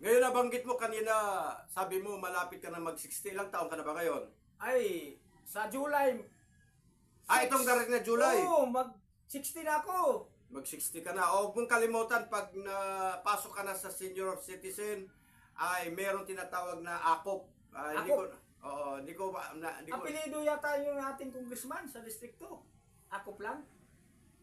Ngayon nabanggit mo kanina, sabi mo malapit ka na mag-60. Ilang taon ka na ba ngayon? Ay, sa July. Ah, itong darating na July. Oo, mag 60 na ako. Mag-60 ka na. O kung kalimutan, pag napasok ka na sa senior citizen, ay meron tinatawag na AKOP. Ah, hindi ko, AKOP? oo, hindi ko ba, na, hindi ko, Apelido yata yung ating congressman sa distrito. Ako lang.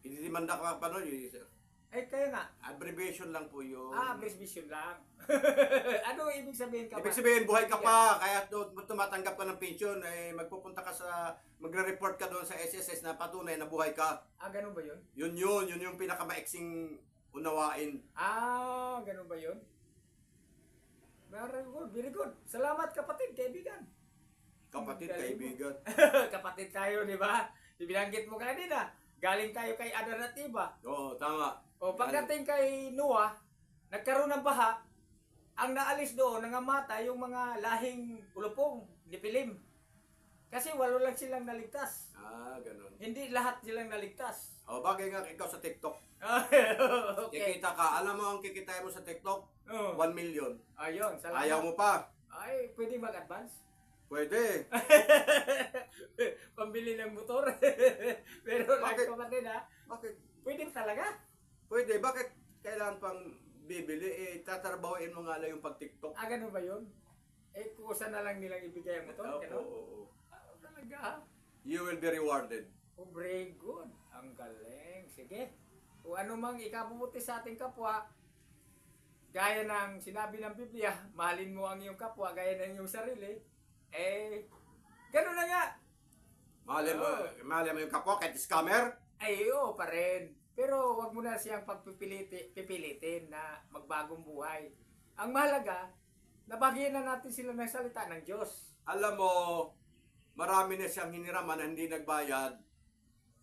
Ididimanda ka pa nun. yung- Eh, kaya nga. Abbreviation lang po yun. Ah, vision lang. ano ibig sabihin ka Ibig sabihin, buhay ka pa, kaya tu- tumatanggap ka ng pension, eh, magpupunta ka sa, magre-report ka doon sa SSS na patunay na buhay ka. Ah, ganun ba yun? Yun yun, yun yung pinakamaiksing unawain. Ah, ganun ba yun? Very good, very good. Salamat kapatid, kaibigan. Kapatid, Galing mo. kaibigan. kapatid tayo, di ba? Ibinanggit mo kanina. Galing tayo kay Adan at Iba. Oo, tama. O pagdating kay Noah, nagkaroon ng baha, ang naalis doon, nangamata yung mga lahing ulupong, nipilim. Kasi walo lang silang naligtas. Ah, ganun. Hindi lahat silang naligtas. O, bagay nga ikaw sa TikTok. okay. Kikita ka. Alam mo ang kikita mo sa TikTok? Oh. 1 million. Ayun, salamat. Ayaw mo pa. Ay, pwede mag-advance? Pwede. Pambili ng motor. Pero Bakit? like kapatid ha, Bakit? pwede talaga. Pwede. Bakit kailangan pang bibili? Eh, tatrabahoin mo nga lang yung pag-TikTok. Ah, ganun ba yun? Eh, kusa na lang nilang ibigay ang motor. Oo, ganun? oo, oo. Ah, talaga ha? You will be rewarded. Oh, very good. Ang galing. Sige. Kung ano mang ikabubuti sa ating kapwa, gaya ng sinabi ng Biblia, mahalin mo ang iyong kapwa gaya ng iyong sarili, eh, ganun na nga. Mahalin mo, Oo. mahalin mo yung kapwa kahit scammer. Ay, oo pa rin. Pero wag mo na siyang pagpipiliti, pipilitin na magbagong buhay. Ang mahalaga, nabagyan na natin sila ng salita ng Diyos. Alam mo, marami na siyang hiniraman na hindi nagbayad.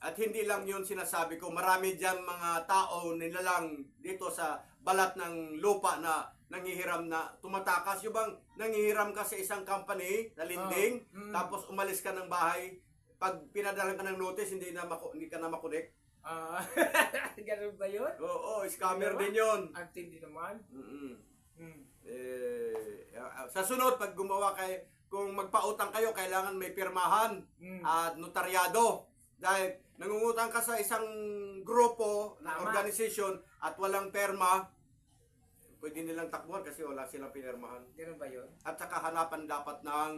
At hindi lang yun sinasabi ko, marami dyan mga tao nilalang dito sa balat ng lupa na nangihiram na tumatakas. Yung bang nangihiram ka sa isang company na Oh, mm. tapos umalis ka ng bahay, pag pinadalan ka ng notice, hindi, na maku- hindi ka na makunik. Ah, ganun ba yun? Oo, scammer Diba? din yun. Ang tindi naman. Mm-mm. Hmm. Eh, ah, sa sunod, pag gumawa kay kung magpautang kayo, kailangan may pirmahan Mm. at notaryado. Dahil nangungutang ka sa isang grupo na Tama. organization at walang perma, pwede nilang takbuhan kasi wala silang pinirmahan. Ganun ba yun? At saka hanapan dapat ng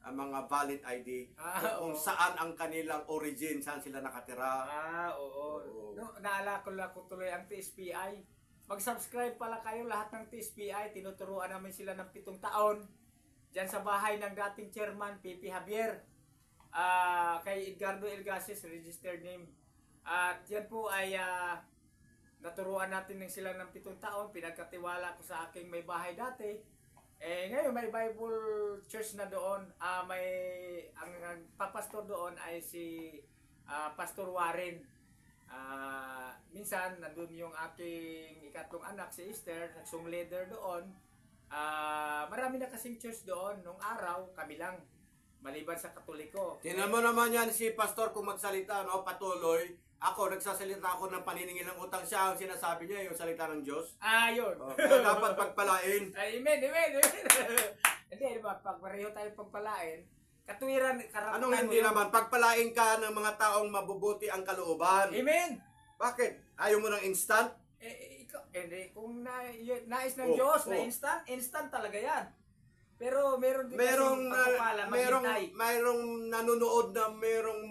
ah, mga valid ID Ah, kung oo. saan ang kanilang origin, saan sila nakatira. Ah, oo. Oo. No, naalala ko lang ko tuloy ang TSPI. Mag-subscribe pala kayo lahat ng TSPI. Tinuturuan namin sila ng pitong taon. Diyan sa bahay ng dating chairman, Pipi Javier. Ah, kay Edgardo Elgases, registered name. At yan po ay ah, naturuan natin ng sila ng pitong taon. Pinagkatiwala ko sa aking may bahay dati. Eh, ngayon may Bible Church na doon. Ah, may ang, ang papastor doon ay si ah, Pastor Warren. Ah, minsan nandun yung aking ikatlong anak si Esther, nagsong leader doon. Ah, marami na kasing church doon nung araw, kami lang maliban sa Katoliko. Tingnan mo naman yan si pastor kung magsalita, no, patuloy. Ako, nagsasalita ako ng paniningil ng utang siya. Ang sinasabi niya, yung salita ng Diyos. Ah, yun. Oh, kaya dapat pagpalain. Ay, amen, amen, amen. Hindi, di ba, pag pareho tayo pagpalain, katuwiran, karapatan Anong hindi yun. naman? Pagpalain ka ng mga taong mabubuti ang kalooban. Amen. Bakit? Ayaw mo ng instant? Eh, ikaw, hindi, kung na, nais ng Oh, Diyos na oh. instant, instant talaga yan. Pero meron din Merong, na, merong, merong nanonood na merong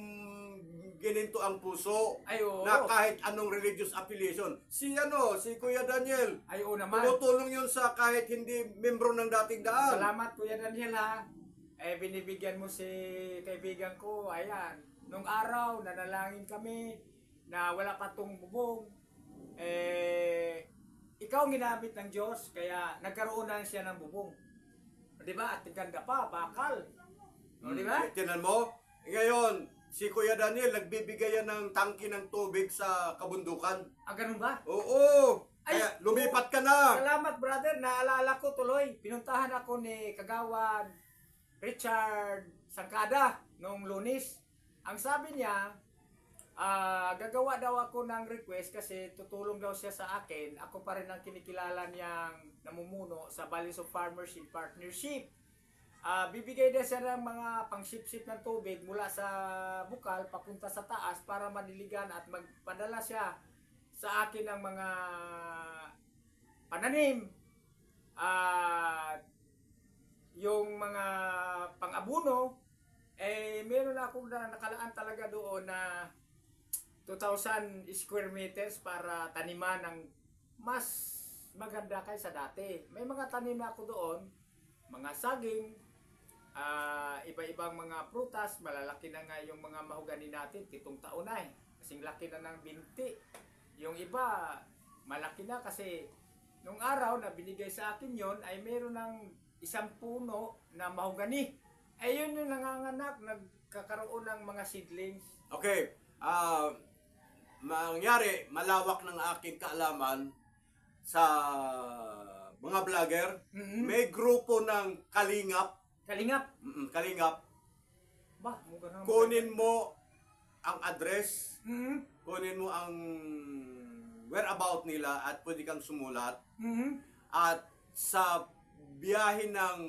gininto ang puso Ay, oo. na kahit anong religious affiliation. Si ano, si Kuya Daniel, Ay, oo naman. tumutulong yun sa kahit hindi membro ng dating daan. Salamat Kuya Daniel ha. Eh binibigyan mo si kaibigan ko. Ayan. Nung araw nanalangin kami na wala pa tong bubong. Eh ikaw ang ginamit ng Diyos kaya nagkaroon na siya ng bubong. Di ba? At ganda pa, bakal. O, di ba? Hmm, Tinan mo, ngayon, si Kuya Daniel, nagbibigay yan ng tangki ng tubig sa kabundukan. Ah, ganun ba? Oo! Ay, Kaya lumipat ka na! Salamat brother, naalala ko tuloy. Pinuntahan ako ni Kagawad Richard Sangkada nung lunis. Ang sabi niya, ah, gagawa daw ako ng request kasi tutulong daw siya sa akin. Ako pa rin ang kinikilala niyang namumuno sa Valleys of Farmers in Partnership. Ah, bibigay din siya ng mga pangsipsip ng tubig mula sa bukal papunta sa taas para madiligan at magpadala siya sa akin ng mga pananim at yung mga pang-abuno eh meron ako na nakalaan talaga doon na 2,000 square meters para taniman ng mas maganda kaysa dati. May mga tanim ako doon, mga saging, ah, iba-ibang mga prutas, malalaki na nga yung mga mahugani natin, pitong taon na eh. Kasing laki na ng binti. Yung iba, malaki na kasi nung araw na binigay sa akin yon ay meron ng isang puno na mahugani. Ay yun yung nanganganak, nagkakaroon ng mga seedlings. Okay. Ah, mangyari, malawak ng aking kaalaman sa mga vlogger. Mhm. May grupo ng kalingap. Kalingap. Mm, kalingap. Ba, mukha. Kunin mo ang address, Mhm. kunin mo ang whereabout nila at pwede kang sumulat. Mhm. At sa biyahe ng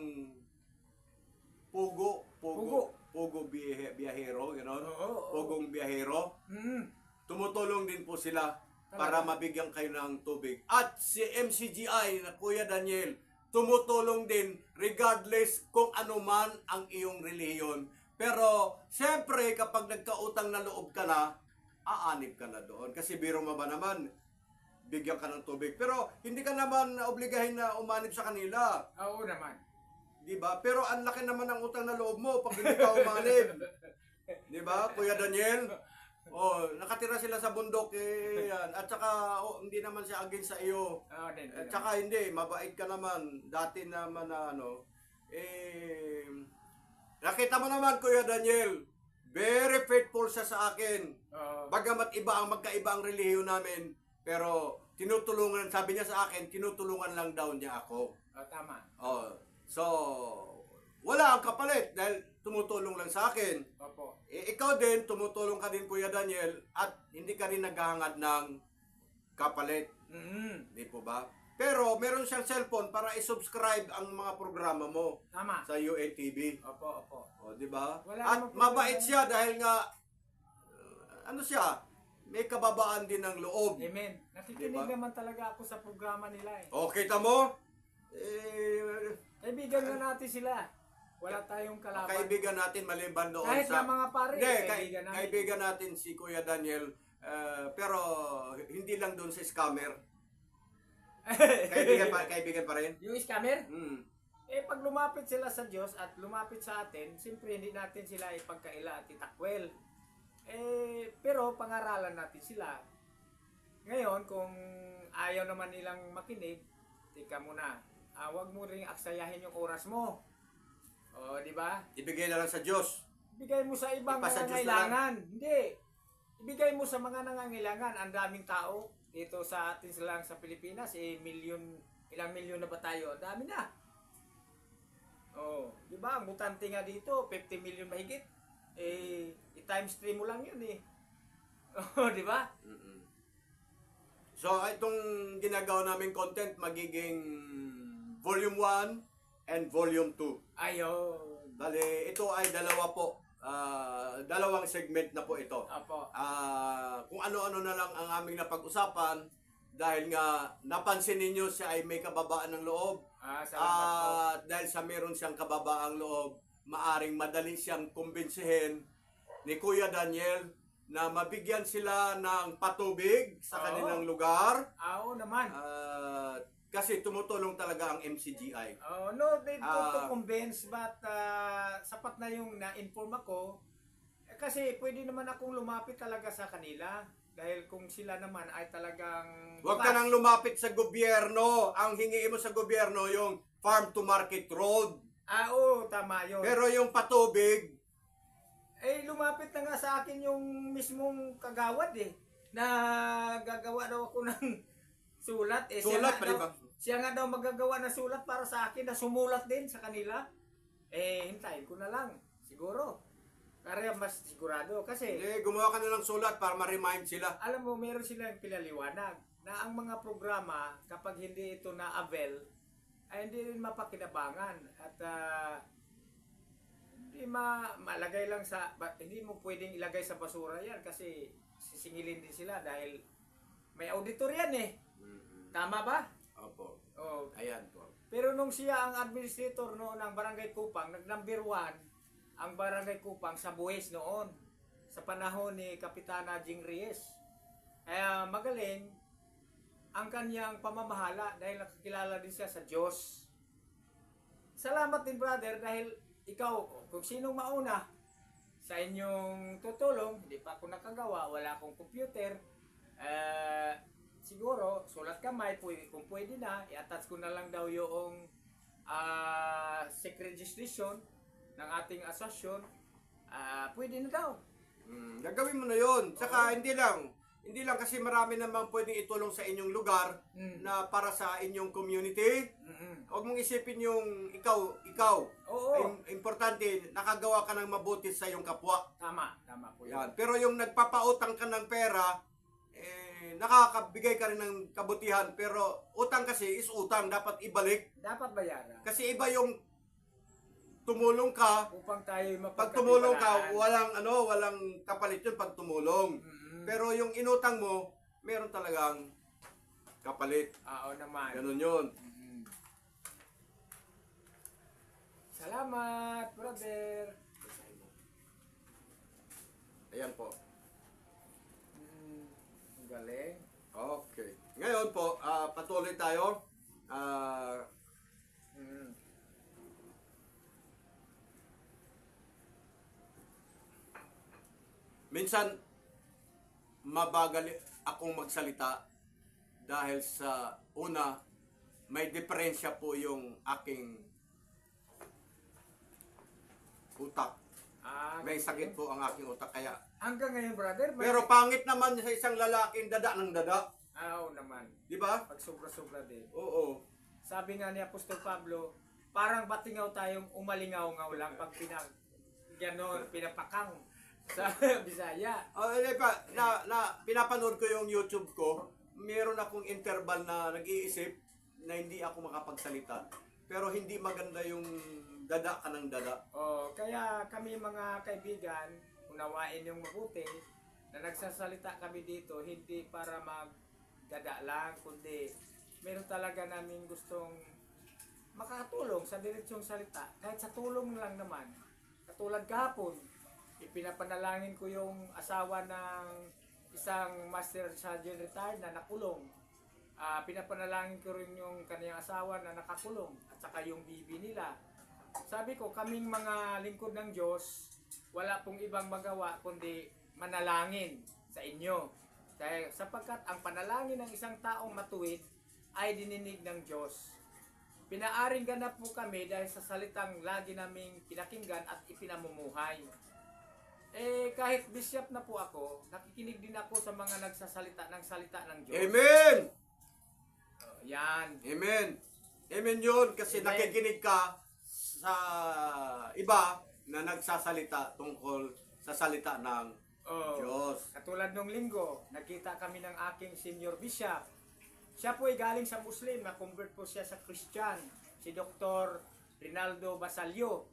Pugo, Pugo. Pugo, Pugo biyahe, biyahero, gano'n. Oo, oo. Pugong biyahero. Mhm. Tumutulong din po sila Talaga? para mabigyan kayo ng tubig. At si MCGI na Kuya Daniel, tumutulong din regardless kung ano man ang iyong reliyon. Pero, siyempre, kapag nagkautang na loob ka na, aanib ka na doon. Kasi biro mo ba naman, bigyan ka ng tubig. Pero, hindi ka naman obligahin na umanib sa kanila. Oo naman. Di ba? Pero ang laki naman ng utang na loob mo pag hindi ka umanib. Di ba, Kuya Daniel? Oh, nakatira sila sa bundok eh, yan. At saka oh, hindi naman siya against sa iyo. Oo din. At saka hindi, mabait ka naman. Dati naman na ano, eh, nakita mo naman Kuya Daniel, very faithful siya sa akin. Oo. Bagamat iba ang magkaiba ang relihiyon namin, pero tinutulungan, sabi niya sa akin, tinutulungan lang daw niya ako. Oo, tama. Oh, so, wala ang kapalit dahil tumutulong lang sa akin. Opo. Eh, ikaw din, tumutulong ka din Kuya Daniel at hindi ka rin naghahangad ng kapalit. Mhm. Di po ba? Pero meron siyang cellphone para i-subscribe ang mga programa mo Tama. sa UATV. Opo, opo. O, di ba? Wala At namang mabait problema. siya dahil nga uh, ano siya? May kababaan din ng loob. Amen. Nakikinig Diba? naman talaga ako sa programa nila eh. O, kita mo? Eh, Kaibigan na natin sila. Wala tayong kalaban. kaibigan natin maliban doon Kahit sa... na mga pare, Hindi, kaibigan natin. kaibigan natin si Kuya Daniel. uh, pero hindi lang doon sa scammer. Kaibigan pa, kaibigan pa rin. yung scammer, Hmm. eh pag lumapit sila sa Diyos at lumapit sa atin, siyempre hindi natin sila ipagkaila at itakwel. Eh, pero pangaralan natin sila. Ngayon, kung ayaw naman nilang makinig, tika muna, ah, wag mo ring aksayahin yung oras mo. O, di ba? Ibigay na lang sa Diyos. Ibigay mo sa ibang Ipasa Diyos na nangangailangan. Hindi. Ibigay mo sa mga nangangailangan. Ang daming tao dito sa atin lang sa Pilipinas, eh, milyon, ilang milyon na ba tayo? Ang dami na. Oh, di ba? Ang mutante nga dito, 50 million mahigit. Eh, i-times 3 mo lang yun eh. Oh, di ba? Mm-mm. So, itong ginagawa namin content magiging volume 1 and volume 2. Ayun. Bale, ito ay dalawa po. Ah, dalawang segment na po ito. Apo. Ah, kung ano-ano na lang ang aming napag-usapan dahil nga napansin ninyo siya ay may kababaan ng loob. Ah, salamat po. At dahil sa meron siyang kababaang loob, maaring madali siyang kumbinsihin ni Kuya Daniel na mabigyan sila ng patubig sa Oo. kanilang lugar. Oo naman. At kasi tumutulong talaga ang MCGI. Oh, no, they don't to Ah. convince but ah, sapat na yung na-inform ako. Eh, kasi pwede naman akong lumapit talaga sa kanila dahil kung sila naman ay talagang Huwag ka nang lumapit sa gobyerno. Ang hingiin mo sa gobyerno yung farm to market road. Ah, oo, tama yun. Pero yung patubig, eh, lumapit na nga sa akin yung mismong kagawad eh. Na gagawa daw ako ng sulat. Eh, siya sulat nga pa daw- ba? Siya nga daw magagawa ng sulat para sa akin na sumulat din sa kanila. Eh, hintayin ko na lang. Siguro. Kaya mas sigurado. Kasi, Hindi, gumawa ka na ng sulat para ma-remind sila. alam mo, meron silang pinaliwanag na ang mga programa, kapag hindi ito na-avail, ay hindi rin mapakinabangan at ah, hindi ma malagay lang sa ba- hindi mo pwedeng ilagay sa basura yan kasi sisingilin din sila dahil may auditor yan eh. Tama ba? Opo. Oh, Ayan po. pero nung siya ang administrator noon ng Barangay Kupang, nag number one ang Barangay Kupang sa Buwis noon sa panahon ni Kapitana Jing Reyes. Kaya magaling ang kanyang pamamahala dahil nakakilala din siya sa Diyos. Salamat din brother dahil ikaw, kung sinong mauna sa inyong tutulong, hindi pa ako nakagawa, wala akong computer, eh, siguro, sulat kamay, kung pwede na, i-attach ko na lang daw yung ah, SEC registration ng ating asosyon, ah, pwede na daw. Mm, gagawin mo na yun. Saka hindi lang. Hindi lang kasi marami namang pwedeng itulong sa inyong lugar Mm. na para sa inyong community. Mm-mm. Huwag mong isipin yung ikaw, ikaw. Oo, Im- importante, nakagawa ka ng mabuti sa iyong kapwa. tama, tama po yan. Pero yung nagpapautang ka ng pera, eh, nakakabigay ka rin ng kabutihan. Pero utang kasi is utang, dapat ibalik. Dapat bayaran Kasi iba yung tumulong ka, upang tayo pag tumulong ka, walang ano, walang kapalit yun pag tumulong. Mm-mm. Pero yung inutang mo, meron talagang kapalit. Oo naman. Ganun yun. Mm. Salamat, brother. Ayan po. Galing. Okay. Ngayon po, ah, patuloy tayo. Ah, Mm. minsan, mabagal akong magsalita dahil sa una, may diferensya po yung aking utak. Ah, May sakit po ang aking utak kaya. Hanggang ngayon, brother. may- Pero pangit naman sa isang lalaking dada ng dada. Ah, oo naman. Di ba? Pag sobra-sobra din. Oo. Sabi nga ni Apostol Pablo, parang batingaw tayong umalingaw-ngaw lang pag pinag ganon, pinapakang sa Bisaya. Oh, eh, pa, na, na, pinapanood ko yung YouTube ko. Meron akong interval na nag-iisip na hindi ako makapagsalita. Pero hindi maganda yung dada ka ng dada. Oh, kaya kami mga kaibigan, unawain yung mabuti na nagsasalita kami dito hindi para magdada lang, kundi meron talaga namin gustong makakatulong sa diretsyong salita. Kahit sa tulong lang naman. Katulad kahapon, ipinapanalangin ko yung asawa ng isang master sergeant retired na nakulong. Ah, pinapanalangin ko rin yung kaniyang asawa na nakakulong at saka yung bibi nila. Sabi ko, kaming mga lingkod ng Diyos, wala pong ibang magawa kundi manalangin sa inyo. Dahil sapagkat ang panalangin ng isang taong matuwid ay dininig ng Diyos. Pinaaring ganap po kami dahil sa salitang lagi naming pinakinggan at ipinamumuhay. Eh, kahit bishop na po ako, nakikinig din ako sa mga nagsasalita ng salita ng Diyos. Amen! Oh, yan. Amen! Amen yun kasi Amen. nakikinig ka sa iba na nagsasalita tungkol sa salita ng Oh. Diyos. Katulad nung linggo, nakita kami ng aking senior bishop. Siya po ay galing sa Muslim, na-convert po siya sa Christian, si Dr. Rinaldo Basalio.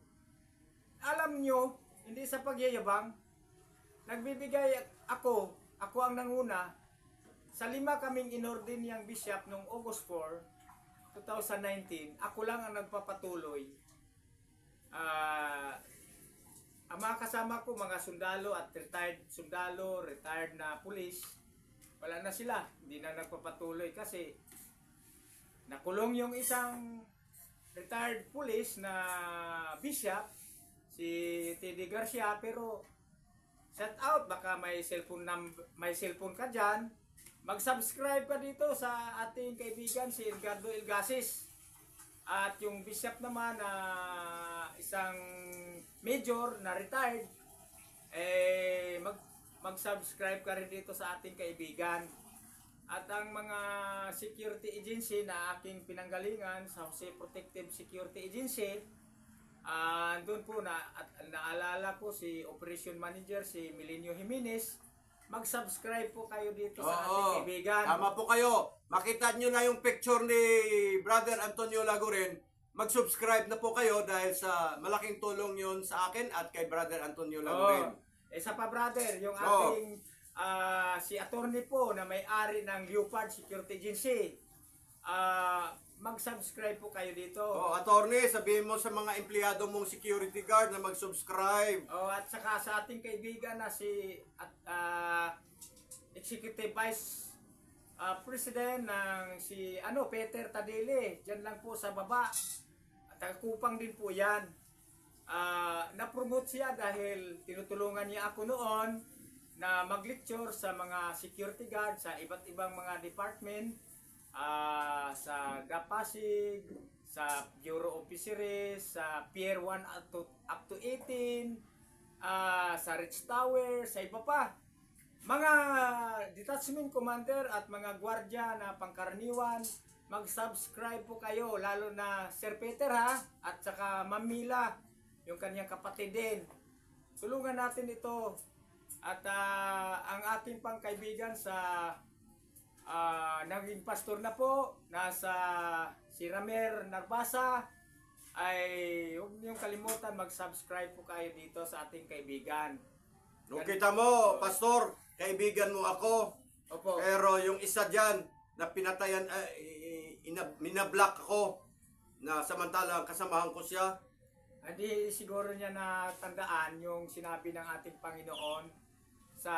Alam nyo, hindi sa pagyayabang, nagbibigay ako, ako ang nanguna, sa lima kaming inordin niyang bishop noong August 4, 2019, ako lang ang nagpapatuloy. Ah, ang mga kasama ko, mga sundalo at retired sundalo, retired na police, wala na sila. Hindi na nagpapatuloy kasi nakulong yung isang retired police na bishop, si Teddy Garcia, pero shout out, baka may cellphone, num- may cellphone ka dyan, mag-subscribe ka dito sa ating kaibigan si Edgardo Ilgasis. At yung bishop naman na isang major na retired, eh mag mag-subscribe ka rin dito sa ating kaibigan. At ang mga security agency na aking pinanggalingan sa Jose Protective Security Agency, ah doon po na at naalala ko si Operation Manager si Milenio Jimenez mag-subscribe po kayo dito sa Oo. ating kaibigan. Tama po kayo. Makita nyo na yung picture ni Brother Antonio Laguren. Mag-subscribe na po kayo dahil sa malaking tulong yun sa akin at kay Brother Antonio Laguren. Oo. Isa pa brother, yung Oo. ating ah, si attorney po na may-ari ng Leopard Security Agency. Ah, mag-subscribe po kayo dito. Oh, attorney, sabihin mo sa mga empleyado mong security guard na mag-subscribe. Oh, at saka sa ating kaibigan na si at, ah, Executive Vice ah, President ng si ano Peter Tadele, diyan lang po sa baba. At ah, kupang din po 'yan. Ah, na-promote siya dahil tinutulungan niya ako noon na mag-lecture sa mga security guard sa iba't ibang mga department ah, sa Gapasig, sa Bureau of Fisheries, sa Pier 1 up to, up to 18, ah, sa Ridge Tower, sa iba pa. Mga detachment commander at mga gwardiya na pangkaraniwan, mag-subscribe po kayo, lalo na Sir Peter ha, at saka Mamila, yung kanyang kapatid din. Tulungan natin ito. At ah, ang ating pang kaibigan sa ah, naging pastor na po, nasa si Ramer Narbasa, ay huwag niyong kalimutan mag-subscribe po kayo dito sa ating kaibigan. Nung kita mo, pastor, kaibigan mo ako. Opo. Pero yung isa dyan na pinatayan, uh, ina, minablock ako na samantalang kasamahan ko siya. Hindi siguro niya natandaan yung sinabi ng ating Panginoon sa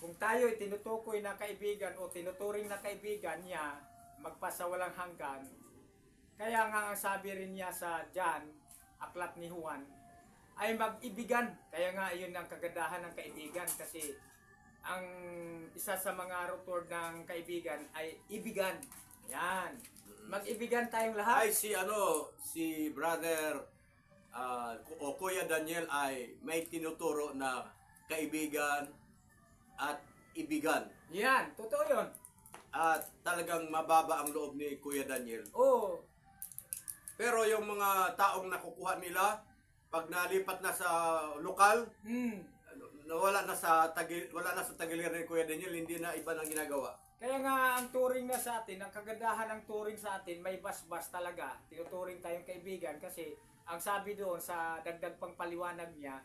kung tayo ay tinutukoy na kaibigan o tinuturing na kaibigan niya magpasawalang hanggan kaya nga ang sabi rin niya sa John aklat ni Juan ay mag-ibigan kaya nga yun ang kagandahan ng kaibigan kasi ang isa sa mga rotor ng kaibigan ay ibigan yan mag-ibigan tayong lahat Ay, si ano, si brother ah, o Kuya Daniel ay may tinuturo na kaibigan at ibigan. Yan, totoo yun. At talagang mababa ang loob ni Kuya Daniel. Oo. Pero yung mga taong nakukuha nila, pag nalipat na sa lokal, Hmm. Nawala na sa tagil, wala na sa tagiliran ni Kuya Daniel, hindi na iba nang ginagawa. Kaya nga ang turing na sa atin, ang kagandahan ng turing sa atin, may bas-bas talaga. Tinuturing tayong kaibigan kasi ang sabi doon sa dagdag pang paliwanag niya,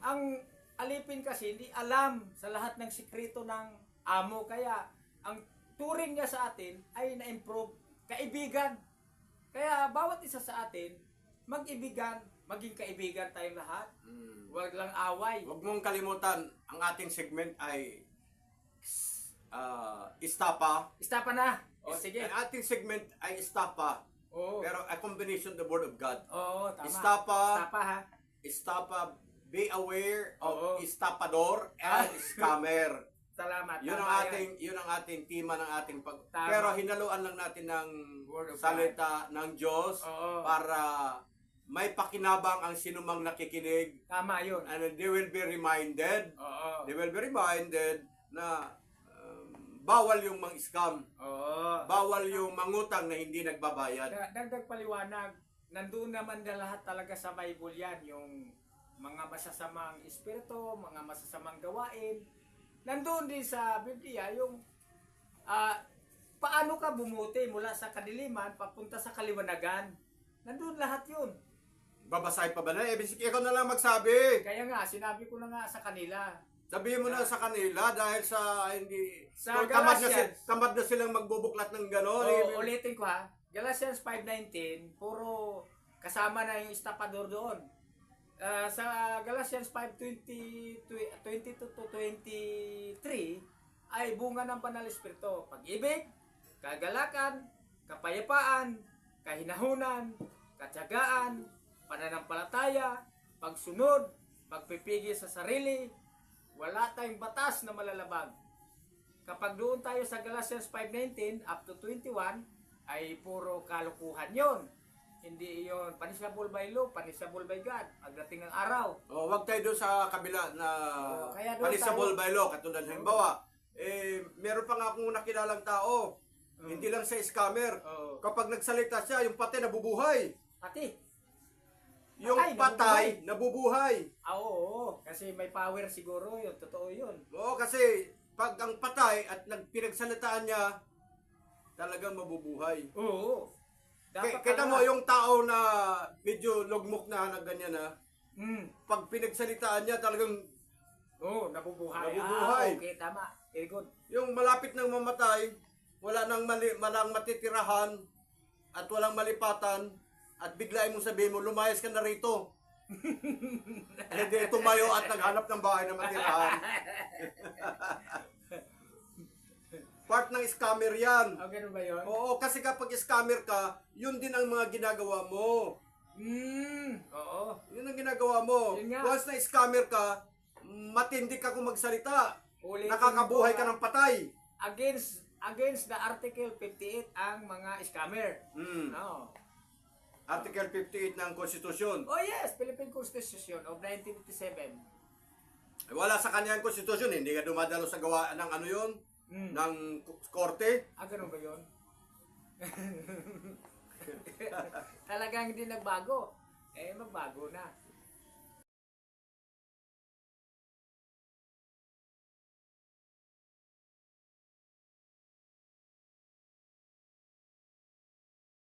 ang alipin kasi hindi alam sa lahat ng sikreto ng amo. Kaya ang turing niya sa atin ay na-improve kaibigan. Kaya bawat isa sa atin, mag-ibigan, maging kaibigan tayong lahat. Mm. Huwag lang away. Huwag mong kalimutan, ang ating segment ay ah, Istapa. Istapa na. O sige. Ang ating segment ay Istapa, Oo. pero a combination of the Word of God. Oo, tama. Istapa, Istapa ha. Istapa, be aware of Oo. Istapador Ah. and Scammer. Salamat. Yun tama ang yan. ating yun ang ating tema ng ating pag Tama. Pero hinaluan lang natin ng Word of salita ng Diyos Oo. para may pakinabang ang sinumang nakikinig Tama yun. and they will be reminded Oo. they will be reminded na um, bawal yung mang-scam Oo. bawal yung mangutang na hindi nagbabayad Da- Dagdag paliwanag, nandoon naman na lahat talaga sa Bible yan, yung mga masasamang espiritu, mga masasamang gawain. Nandoon din sa Biblia yung ah, paano ka bumuti mula sa kadiliman papunta sa kaliwanagan. Nandoon lahat yun. Babasahin pa ba na eh bisik ikaw na lang magsabi Kaya nga, sinabi ko na nga sa kanila. sabihin mo na sa kanila dahil sa hindi Sa tamad na, Galatians. sil- tamad na silang magbubuklat ng gano'n Oo, eh, ulitin ko ha. Galatians 5.19, puro kasama na yung estapador doon. Ah, sa Galatians 5.20 22 to 23 ay bunga ng banal espiritu. Pag-ibig, kagalakan, kapayapaan, kahinahunan, katyagaan, pananampalataya, pagsunod, pagpipigil sa sarili, wala tayong batas na malalabag. Kapag doon tayo sa Galatians 5.19 up to 21, ay puro kalukuhan yon. Hindi yon punishable by law, punishable by God. Pagdating ng araw. Oh, wag tayo doon sa kabila na Oh, kaya punishable tayo- by law katulad halimbawa eh meron pa nga akong nakilalang tao Mm. hindi lang sa scammer Oh, kapag nagsalita siya yung pati nabubuhay pati. Yung Patay, patay, nabubuhay. Ah, oo, oo. kasi may power siguro yun. Totoo yun. Oo, kasi pag ang patay at nagpinagsalitaan niya, talagang mabubuhay. Oo. K- kita mo yung tao na medyo lugmok na na ganyan na, Mm. pag pinagsalitaan niya talagang Oo, nabubuhay. Nabubuhay. Ah, okay, tama. Very good. yung malapit nang mamatay, wala nang mali, malang matitirahan at walang malipatan at biglain mo sabihin mo, lumayas ka na rito. Hindi tumayo at naghanap ng bahay na matirahan. Part ng scammer yan. Ah, ganun ba yun? Oo, kasi kapag scammer ka, yun din ang mga ginagawa mo. Mm. Oo. Yun ang ginagawa mo. Yun nga. Once na scammer ka, matindi ka kung magsalita. Ulitin Nakakabuhay ko, ka ah, ng patay. Against against the Article 58 ang mga scammer. Hmm. No. Article 58 ng Konstitusyon. Oh yes, Philippine Constitution of 1957. Wala sa kanyang konstitusyon, hindi ka dumadalo sa gawa ng ano yun, Mm. ng k- korte. Ah, ganun ba yun? Talagang hindi nagbago. Eh, magbago na.